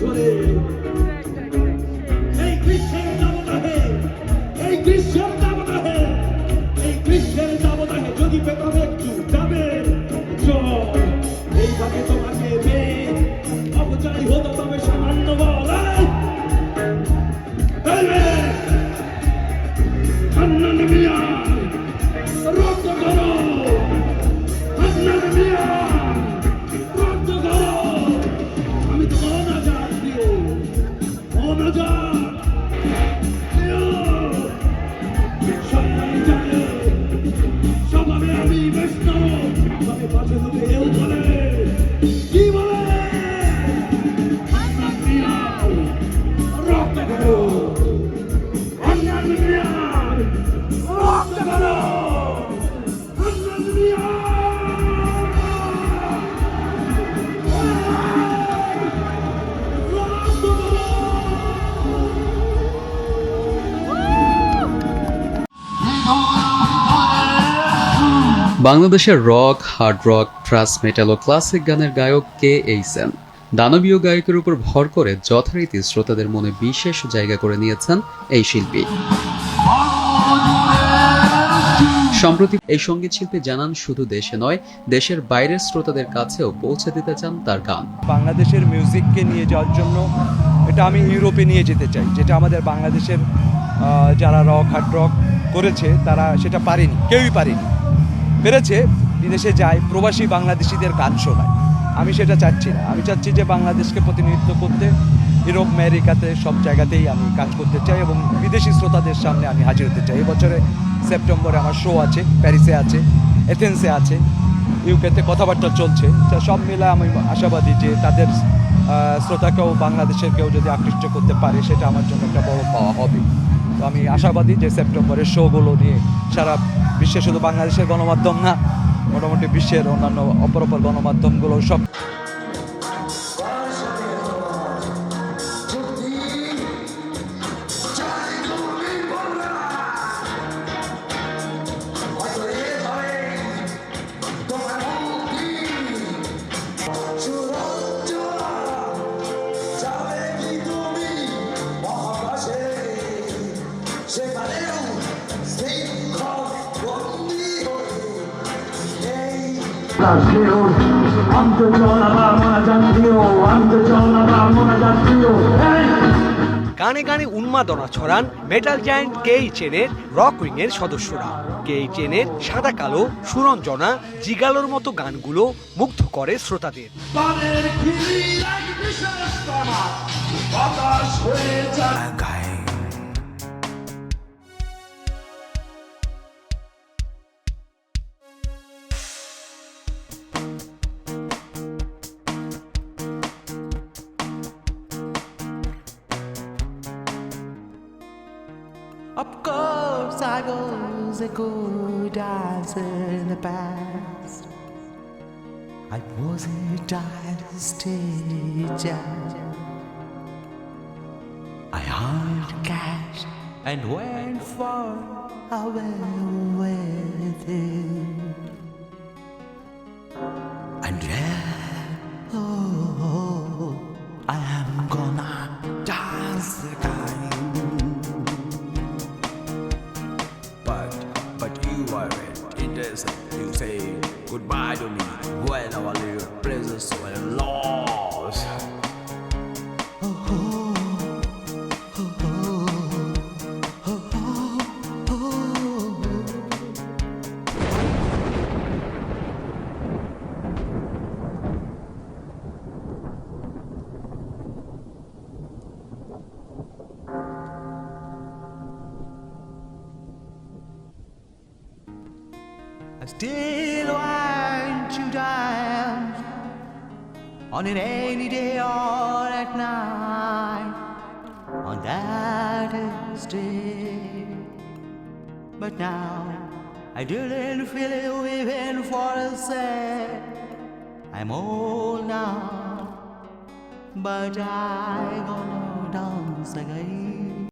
ধরে এই গ্রীষ্মের দাম নাহে এই গ্রীষ্মের দাম নাহে এই গ্রীষ্মের দাম নাহে যদি পেতাম একটু। বাংলাদেশের rock, hard rock thrash metal ও ক্লাসিক গানের গায়ক কে এইসেন দানবীয় গায়কের উপর ভর করে যথারীতি শ্রোতাদের মনে বিশেষ জায়গা করে নিয়েছেন এই শিল্পী। সম্প্রতি এই সংগীত শিল্পী জানান, শুধু দেশে নয়, দেশের বাইরের শ্রোতাদের কাছেও পৌঁছে দিতে চান তার গান। বাংলাদেশের মিউজিককে নিয়ে যাওয়ার জন্য এটা আমি ইউরোপে নিয়ে যেতে চাই, যেটা আমাদের বাংলাদেশের যারা রক, হার্ড রক করেছে, তারা সেটা পারেনি, কেউই পারেনি। পেরেছে, বিদেশে যায়, প্রবাসী বাংলাদেশিদের গান শোনায়। আমি সেটা চাচ্ছি না। আমি চাচ্ছি যে বাংলাদেশকে প্রতিনিধিত্ব করতে, ইউরোপ, আমেরিকাতে সব জায়গাতেই আমি কাজ করতে চাই এবং বিদেশি শ্রোতাদের সামনে আমি হাজির হতে চাই। এবছরে সেপ্টেম্বরে আমার শো আছে, প্যারিসে আছে, এথেন্সে আছে, ইউকেতে কথাবার্তা চলছে। সব মিলে আমি আশাবাদী যে তাদের শ্রোতাকেও বাংলাদেশের কেউ যদি আকৃষ্ট করতে পারে, সেটা আমার জন্য একটা বড় পাওয়া হবে তো আমি আশাবাদী যে সেপ্টেম্বরের শোগুলো নিয়ে সারা বিশ্বে শুধু বাংলাদেশের গণমাধ্যম না মোটামুটি বিশ্বের অন্যান্য অপর অপর গণমাধ্যমগুলো সব গানে গানে উন্মাদনা ছড়ান মেটাল জায়ান্ট কেই চেনের রক উইং এর সদস্যরা। কেই চেনের সাদা কালো সুরঞ্জনা জিগালোর মতো গানগুলো মুগ্ধ করে শ্রোতাদের। তাদের Of course, I was a good dancer in the past. I was a dance. I hired cash and went far away with it. And yeah, oh, I this. You say goodbye to me when I leave your presence when I lost. Oh. oh. Still want to dance on an rainy day or at night on that day. But now I didn't feel it even for a sec. I'm old now, but I gonna dance again.